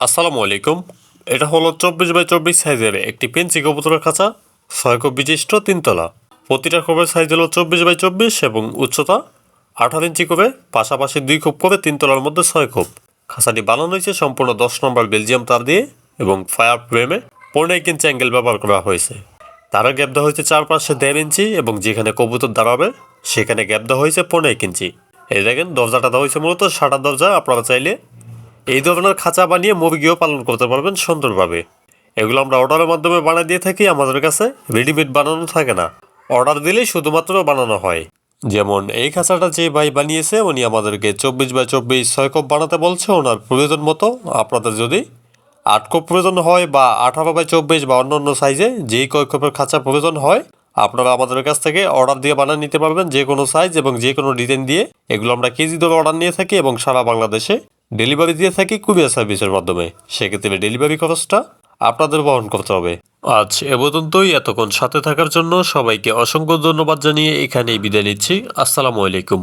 আসসালামু আলাইকুম। এটা হলো চব্বিশ বাই চব্বিশ সাইজের একটি পেন্সি কবুতরের খাঁচা, ছয় কোপ বিশিষ্ট তিনতলা। প্রতিটা কোপের সাইজ হলো চব্বিশ বাই চব্বিশ এবং উচ্চতা আঠারো ইঞ্চি করে পাশাপাশি দুই কোপ করে তিনতলার মধ্যে ছয় কোপ। খাঁচাটি বানানো হয়েছে সম্পূর্ণ দশ নম্বর বেলজিয়াম তার দিয়ে এবং ফায়ার ফ্রেমে পনেরো এক ইঞ্চি অ্যাঙ্গেল ব্যবহার করা হয়েছে। তারা গ্যাপ দেওয়া হয়েছে চারপাশে দেড় ইঞ্চি এবং যেখানে কবুতর দাঁড়াবে, সেখানে গ্যাপ দেওয়া হয়েছে পনেরো এক ইঞ্চি। এই দেখেন, দরজাটা দেওয়া হয়েছে মূলত সাটার দরজা, আপনারা চাইলে এই ধরনের খাঁচা বানিয়ে মুরগিও পালন করতে পারবেন সুন্দরভাবে। এগুলো আমরা অর্ডারের মাধ্যমে বানিয়ে দিয়ে থাকি, আমাদের কাছে রেডিমেড বানানো থাকে না। অর্ডার দিলেই শুধুমাত্র বানানো হয়। যেমন এই খাঁচাটা যে ভাই বানিয়েছে, উনি আমাদেরকে চব্বিশ বাই চব্বিশ ছয় কপ বানাতে বলছে, ওনার প্রয়োজন মতো আপনাদের যদি আট কপ প্রয়োজন হয় বা আঠারো বাই চব্বিশ বা অন্য অন্য সাইজে যেই কয় কপের খাঁচা প্রয়োজন হয়, আপনারা আমাদের কাছ থেকে অর্ডার দিয়ে বানিয়ে নিতে পারবেন, যে কোনো সাইজ এবং যে কোনো ডিজাইন দিয়ে। এগুলো আমরা কেজি ধরে অর্ডার নিয়ে থাকি এবং সারা বাংলাদেশে ডেলিভারি দিয়ে থাকি কুরিয়ার সার্ভিসের মাধ্যমে। সেক্ষেত্রে ডেলিভারি খরচটা আপনাদের বহন করতে হবে। আজ এ পর্যন্তই। এতক্ষণ সাথে থাকার জন্য সবাইকে অসংখ্য ধন্যবাদ জানিয়ে এখানেই বিদায় নিচ্ছি। আসসালামু আলাইকুম।